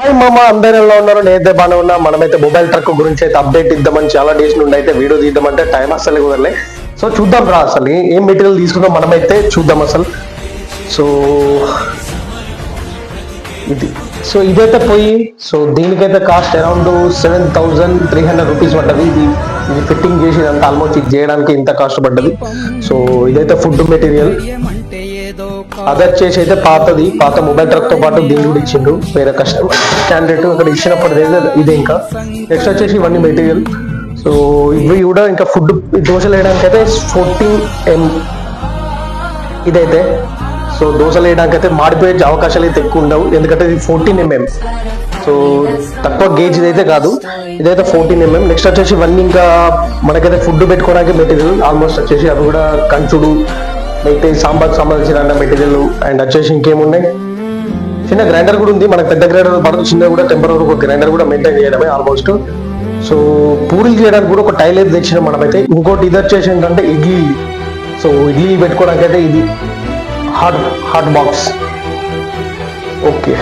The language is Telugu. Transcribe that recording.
హాయ్ మామ. అందరూ ఎలా ఉన్నారు? నేనైతే బాగానే ఉన్నా. మనమైతే మొబైల్ ట్రక్ గురించి అయితే అప్డేట్ ఇద్దామని చాలా డేస్ నుండి అయితే వీడియో తీద్దామంటే టైం అసలు కుదరలే. సో చూద్దాం రా అసలు ఏం మెటీరియల్ తీసుకుందాం మనమైతే చూద్దాం అసలు. సో ఇది. సో ఇదైతే పోయి సో దీనికైతే cost around seven thousand three hundred rupees పడ్డది. ఇది ఇది ఫిట్టింగ్ చేసి అంత ఆల్మోస్ట్ ఇది చేయడానికి ఇంత కాస్ట్ పడ్డది. సో ఇదైతే ఫుడ్ మెటీరియల్ అదర్ చేసి అయితే పాతది. పాత మొబైల్ ట్రక్తో పాటు దీన్ని కూడా ఇచ్చిండు. వేరే కస్టమర్ క్యాండిడేట్ అక్కడ ఇచ్చినప్పుడు ఇదే ఇంకా. నెక్స్ట్ వచ్చేసి ఇవన్నీ మెటీరియల్ సో ఇవి కూడా ఇంకా ఫుడ్ దోశలు వేయడానికి అయితే ఫోర్టీన్ ఎం ఇదైతే. సో దోశలు వేయడానికి అయితే మాడిపోయే అవకాశాలు అయితే ఎక్కువ ఉండవు. ఎందుకంటే ఇది ఫోర్టీన్ ఎంఎం సో తక్కువ గేజ్ ఇదైతే కాదు. ఇదైతే ఫోర్టీన్ ఎంఎం నెక్స్ట్ వచ్చేసి ఇవన్నీ ఇంకా మనకైతే ఫుడ్ పెట్టుకోవడానికి మెటీరియల్ ఆల్మోస్ట్ వచ్చేసి అవి కూడా కంచుడు అయితే సాంబార్ సంబంధించిన మెటీరియల్ అండ్ వచ్చేసి ఇంకేమున్నాయి? చిన్న గ్రైండర్ కూడా ఉంది. మనకు పెద్ద గ్రైండర్ పడదు చిన్న కూడా టెంపరీ ఒక గ్రైండర్ కూడా మెయింటైన్ చేయడమే ఆల్మోస్ట్. సో పూరీలు చేయడానికి కూడా ఒక టైల్ అయితే తెచ్చినాం మనమైతే. ఇంకోటి ఇది వచ్చేసి ఏంటంటే ఇడ్లీ. సో ఇడ్లీ పెట్టుకోవడానికి అయితే ఇది హాట్ హాట్ బాక్స్. ఓకే.